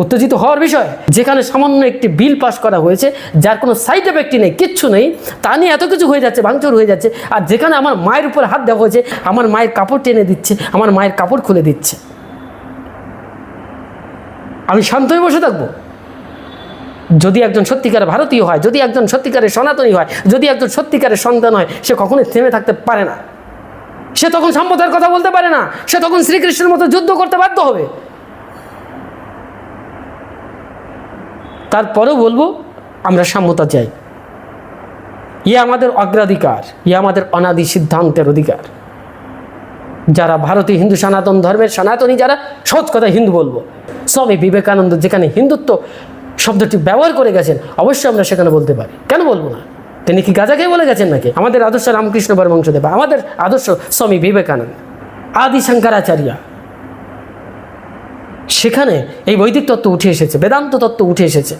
উত্তেজিত হওয়ার বিষয়, যেখানে সামান্য একটি বিল পাস করা হয়েছে, যার কোনো সাইড এফেক্টই নেই, কিচ্ছু নেই। তা নিয়ে এত কিছু হয়ে যাচ্ছে, ভাঙচুর হয়ে যাচ্ছে, আর যেখানে আমার মায়ের উপর হাত দেওয়া হয়েছে, আমার মায়ের কাপড় টেনে দিচ্ছে, আমার মায়ের কাপড় খুলে দিচ্ছে। আমি শান্ত হয়ে বসে থাকব। যদি একজন সত্যিকারের ভারতীয় হয়, যদি একজন সত্যিকারের সনাতনী হয়, যদি একজন সত্যিকারের সন্তান হয়, সে কখনোই থেমে থাকতে পারে না। সে তখন সাম্যতার কথা বলতে পারে না। সে তখন শ্রীকৃষ্ণের মতো যুদ্ধ করতে বাধ্য হবে। তারপরেও বলব, আমরা সাম্যতা চাই। ইয়ে আমাদের অগ্রাধিকার ইয়ে আমাদের অনাদি সিদ্ধান্তের অধিকার। যারা ভারতীয় হিন্দু সনাতন ধর্মের সনাতনী, যারা সহজ কথা হিন্দু বলব স্বামী বিবেকানন্দ যেখানে হিন্দুত্ব শব্দটি ব্যবহার করে গেছেন, অবশ্যই আমরা সেখানে বলতে পারি। কেন বলব না? তিনি কি গাজাকে বলে গেছেন নাকি? আমাদের আদর্শ রামকৃষ্ণ পরমংশদেব আমাদের আদর্শ স্বামী বিবেকানন্দ, আদি শঙ্করাচার্য। সেখানে এই বৈদিক তত্ত্ব উঠে এসেছে, বেদান্ত তত্ত্ব উঠে এসেছে।